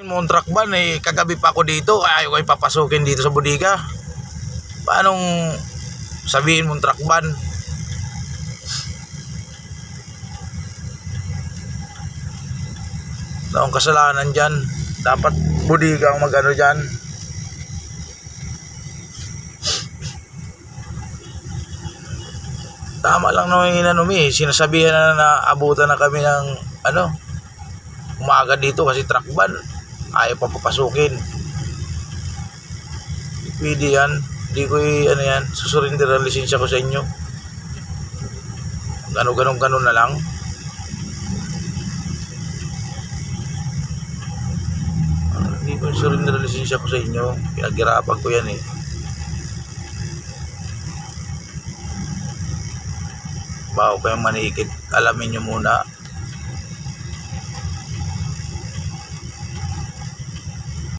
Mo truck ban eh kagabi pa ako dito ayaw ko ipapasukin dito sa bodega. Paanong sabihin mong truck ban? Taong kasalanan dyan. Dapat bodega ang mag-ano dyan. Tama lang naman yung inano mi. Sinasabihan na na abutan na kami ng ano, umaga dito kasi truck ban. Ayaw pa papasukin. Pwede yan. Hindi ko i- ano yan, susurinder ang lisensya ko sa inyo. Gano ganun ganun na lang. Hindi ko surrender ang lisensya ko sa inyo. Pinaghirapan ko yan eh. Bago kayong manikit, alamin nyo muna